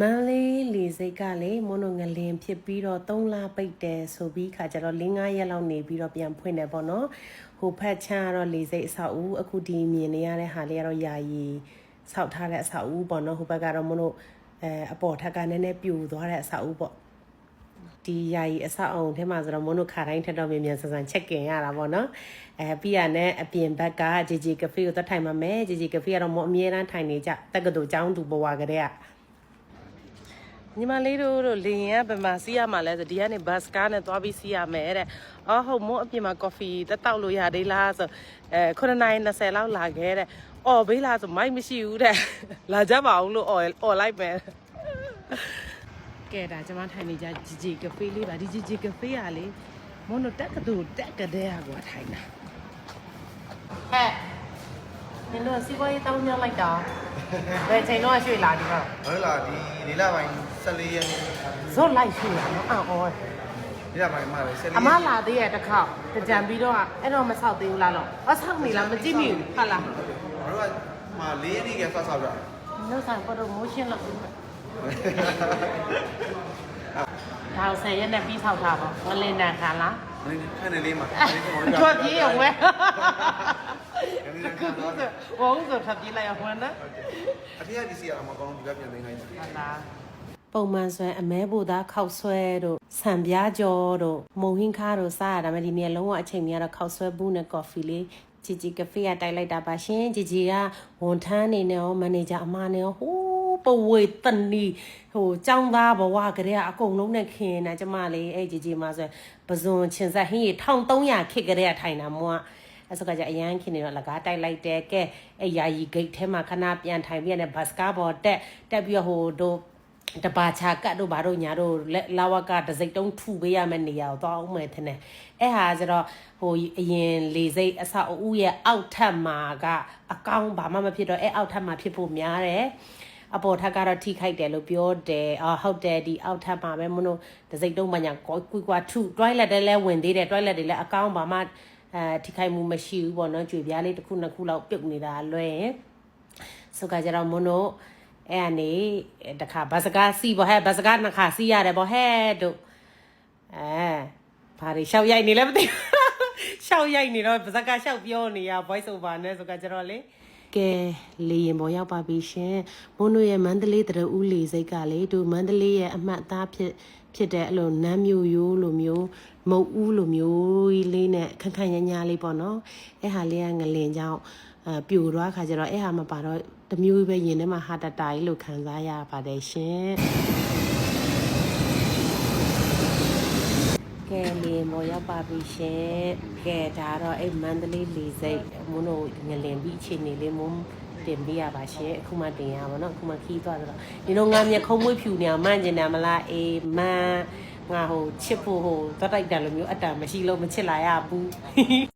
မန်းလေးလေစိတ်ကလေမွန်းတို့ငလင်ဖြစ်ပြီးတော့3လပိတ်တယ်ဆိုပြီးခါကျတော့4-5ရက်လောက်နေပြီးတော့ပြန်ဖွင့်တယ်ပေါ့နော်ဟိုဖက်ချမ်းကတော့လေစိတ်အဆောက်အဦအခုဒီမြင်နေရတဲ့ဟာလေးကတော့ယာယီဆောက်ထားတဲ့အဆောက်အဦပေါ့နော်ဟိုဘက်ကတော့မွန်းတို့အဲအပေါ်ထက်ကနည်းနည်းပြိုသွားတဲ့အဆောက်အဦပေါ့ဒီယာယီအဆောက်အုံထဲမှာဆိုတော့မွန်းတို့ခါတိုင်းထက်တော့မြန်မြန်ဆန်ဆန်ချက်ကင်ရတာပေါ့နော်အဲပြီးရနဲ့အပြင်ဘက်ကဂျီဂျီကဖေးကိုသွားထိုင်မှာမယ်ဂျီဂျီကဖေးကတော့မအမြဲတမ်းထိုင်နေကြတက္ကသိုလ်ကျောင်းသူဘဝကတည်းက ညီမလေးတို့တို့လင်ရဘယ်မှာစီးရမှာလဲဆိုဒီကနေဘတ်စကားနဲ့သွားပြီးစီးရမယ်တဲ့။အော်ဟုတ်မို့အပြင်မှာကော်ဖီတက်တောက်လို့ရသေးလားဆိုအဲ9:20လောက်လာခဲ့တဲ့။အော်ဘေးလားဆိုမိုက်မရှိဘူးတဲ့။လာကြပါအောင်လို့အော်အော်လိုက်မယ်။ကဲဒါကျွန်မထိုင်နေကြဂျီဂျီကဖေးလေးပါဒီဂျီဂျီကဖေးကလေမွန်တို့တက်ကတူတက်ကတဲ့ကွာထိုင်တာ။ဟဲ့ နင်တို့စီးပွားရေးတောင်းညလိုက်တာဘယ်ချိန်တော့ရွှေ့လာဒီတော့ဟုတ်လားဒီလေးလပိုင်း14ရက်နေ့ဇော့လိုက်ရွှေ့ရနော်အော်လေးလပိုင်းမှာပဲ14ရက်အမလာသေးရဲ့တစ်ခေါက်ကြံပြီးတော့အဲ့တော့မဆောက်သေးဘူးလားတော့အဆောက်နေလားမကြည့်မိဘူးဟုတ်လားတို့ကမှာ၄ရက်နေ့ကဆောက်ဆောက်တာနှုတ်ဆိုင်ပေါ်တော့မိုးရှင်းလို့ဒါဆယ်ရက်နဲ့ပြီးဆောက်တာပေါ့ငလင်တန်ခံလားမင်းခန်းနေလေးမှာကြွပြေး အောင်ဝဲဝုန်းဆိုထပ်ပြေးလိုက်အောင်နော်အထက်ကဒီစီကအမကောင်းဒီကပြန်နေခိုင်းတယ်ဟုတ်လားပုံမှန်ဆွဲအမဲဘိုသားခောက်ဆွဲတို့ဆံပြားကြောတို့မုံဟင်းခါတို့စားရတာမဒီနေ့လုံးဝအချိန်ကြီးကတော့ခောက်ဆွဲဘူးနဲ့ကော်ဖီလေးဂျီဂျီကဖေးကတိုက်လိုက်တာပါရှင်ဂျီဂျီကဝန်ထမ်းနေနဲ့ရောမန်နေဂျာအမနဲ့ရောဟိုးပဝေတနီဟိုចောင်းသားဘဝကလေးကအကုန်လုံးနဲ့ခင်နေတာကျမလေးအဲ့ဂျီဂျီမှာဆိုပဇွန်ချင်ဆက်ဟင်းရီ1300ခစ်ကလေးကထိုင်တာမွား အဲ့ဆိုကကြအရန်ခင်နေတော့လကားတိုက်လိုက်တယ်ကဲအဲ့ယာယီဂိတ်ထဲမှာခဏပြန်ထိုင်ပြီးရတယ်ဘတ်စကားဘောတက်တက်ပြီးဟိုတို့တပါချာကတ်တို့ဘာတို့ညာတို့လာဝကတစိတ်တုံးထူပေးရမယ့်နေရာကိုသွားအောင်မယ်ထင်တယ်အဲ့ဟာကျတော့ဟိုအရင်လေစိတ်အဆောက်အဦရဲ့အောက်ထပ်မှာကအကောင်းဘာမှမဖြစ်တော့အဲ့အောက်ထပ်မှာဖြစ်ဖို့များတယ်အပေါ်ထပ်ကတော့ထိခိုက်တယ်လို့ပြောတယ်အော်ဟုတ်တယ်ဒီအောက်ထပ်မှာပဲမလို့တစိတ်တုံးမညာကွကွကွာထူ toilet တဲလဲဝင်သေးတယ် toilet တွေလည်းအကောင်းဘာမှ အဲထိခိုက်မှုမရှိဘူးပေါ့နော်ကြွေပြားလေးတစ်ခုနှစ်ခုလောက်ပြုတ်နေတာလွယ်ရင်ဆိုကကြတော့မလို့အဲ့အနေတခါဘတ်စကားစီးပေါ့ဟဲ့ဘတ်စကားနှစ်ခါစီးရတယ်ပေါ့ဟဲ့တို့အဲဘာတွေရှောက်ရိုက်နေလဲမသိဘူးရှောက်ရိုက်နေတော့ဘတ်စကားရှောက်ပြောနေရ voice over နဲ့ဆိုကကြတော့လေကဲလေရင်ပေါ်ရောက်ပါပြီရှင်မွန်းတို့ရဲ့မန္တလေးတရဦးလေစိတ်ကလေတို့မန္တလေးရဲ့အမှတ်အသားဖြစ် ဖြစ်တဲ့အဲ့လိုနမ်းမျိုးရိုးလိုမျိုးမုတ်ဦးလိုမျိုးကြီးလေးနဲ့ခက်ခက်ညာညာလေးပေါ့နော်အဲ့ဟာလေးကငလင်ကြောင့်အဲပြိုသွားခါကျတော့အဲ့ဟာမပါတော့တမျိုးပဲရင်ထဲမှာဟာတတာကြီးလို့ခံစားရပါတယ်ရှင်ကဲ လေမော်ရောက်ပါပြီရှင်ကဲဒါတော့အဲ့မန္တလေးလေစိတ်မုန်းတို့ငလင်ပြီးအချိန်နေလေးမုန်းတင်ပေးရပါရှင်အခုမှတင်ရပါတော့အခုမှခီးသွားတော့ဒီတော့ငါမျက်ခုံးမွေးဖြူနေအောင်မှန်ကျင်တယ်မလားအေးမန်ငါဟိုချစ်ဖို့ဟိုသွားတိုက်တယ်လို့မျိုးအတ္တမရှိလို့မချစ်လာရဘူး